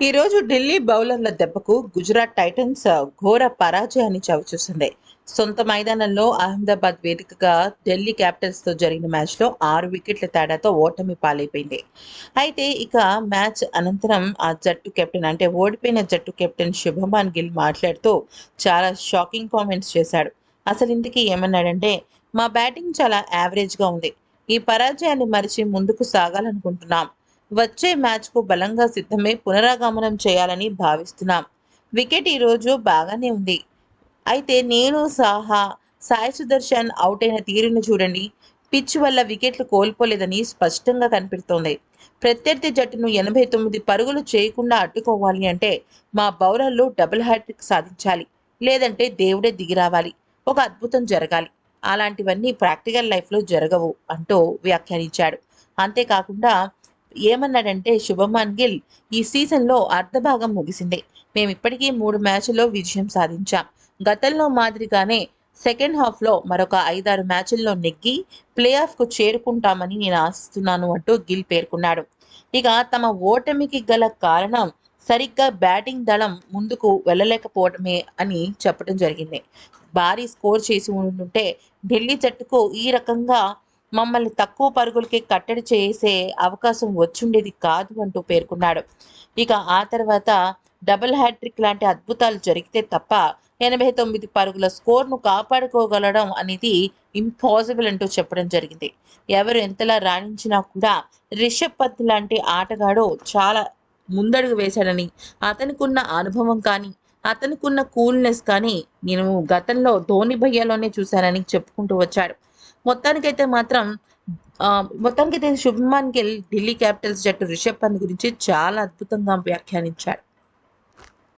ఈరోజు ఢిల్లీ బౌలర్ల దెబ్బకు గుజరాత్ టైటన్స్ ఘోర పరాజయాన్ని చవిచూసింది సొంత మైదానంలో అహ్మదాబాద్ వేదికగా ఢిల్లీ క్యాపిటల్స్తో జరిగిన మ్యాచ్లో ఆరు వికెట్ల తేడాతో ఓటమి పాలైపోయింది. అయితే ఇక మ్యాచ్ అనంతరం ఆ జట్టు కెప్టెన్ అంటే ఓడిపోయిన జట్టు కెప్టెన్ శుభమాన్ గిల్ మాట్లాడుతూ చాలా షాకింగ్ కామెంట్స్ చేశాడు. అసలు ఇంతకీ ఏమన్నాడంటే మా బ్యాటింగ్ చాలా యావరేజ్గా ఉంది. ఈ పరాజయాన్ని మరిచి ముందుకు సాగాలనుకుంటున్నాం. వచ్చే మ్యాచ్కు బలంగా సిద్ధమై పునరాగమనం చేయాలని భావిస్తున్నాం. వికెట్ ఈరోజు బాగానే ఉంది. అయితే నేను సహా సాయి సుదర్శన్ అవుట్ అయిన తీరును చూడండి. పిచ్ వల్ల వికెట్లు కోల్పోలేదని స్పష్టంగా కనిపిస్తోంది. ప్రత్యర్థి జట్టును ఎనభై తొమ్మిది పరుగులు చేయకుండా అడ్డుకోవాలి అంటే మా బౌలర్లు డబుల్ హ్యాట్రిక్ సాధించాలి. లేదంటే దేవుడే దిగిరావాలి ఒక అద్భుతం జరగాలి. అలాంటివన్నీ ప్రాక్టికల్ లైఫ్లో జరగవు అంటూ వ్యాఖ్యానించాడు. అంతేకాకుండా ఏమన్నాడంటే శుభమాన్ గిల్ ఈ సీజన్లో అర్ధభాగం ముగిసింది. మేము ఇప్పటికీ మూడు మ్యాచ్ల్లో విజయం సాధించాం. గతంలో మాదిరిగానే సెకండ్ హాఫ్లో మరొక ఐదారు మ్యాచ్ల్లో నెగ్గి ప్లే ఆఫ్కు చేరుకుంటామని నేను ఆశిస్తున్నాను అంటూ గిల్ పేర్కొన్నాడు. ఇక తమ ఓటమికి గల కారణం సరిగ్గా బ్యాటింగ్ దళం ముందుకు వెళ్ళలేకపోవడమే అని చెప్పడం జరిగింది. భారీ స్కోర్ చేసి ఉంటుంటే ఢిల్లీ జట్టుకు ఈ రకంగా మమ్మల్ని తక్కువ పరుగులకి కట్టడి చేసే అవకాశం వచ్చుండేది కాదు అంటూ పేర్కొన్నాడు. ఇక ఆ తర్వాత డబుల్ హ్యాట్రిక్ లాంటి అద్భుతాలు జరిగితే తప్ప ఎనభై తొమ్మిది పరుగుల స్కోర్ను కాపాడుకోగలడం అనేది ఇంపాసిబుల్ అంటూ చెప్పడం జరిగింది. ఎవరు ఎంతలా రాణించినా కూడా రిషబ్ పంత్ లాంటి ఆటగాడు చాలా ముందడుగు వేశాడని అతనికి ఉన్న అనుభవం కానీ అతనికి ఉన్న కూల్నెస్ కానీ నేను గతంలో ధోని భయ్యలోనే చూశానని చెప్పుకుంటూ వచ్చాడు. మొత్తానికైతే మాత్రం ఆ, మొత్తానికైతే శుభ్మాన్ గిల్ ఢిల్లీ క్యాపిటల్స్ జట్టు రిషబ్ పంత్ గురించి చాలా అద్భుతంగా వ్యాఖ్యానించాడు.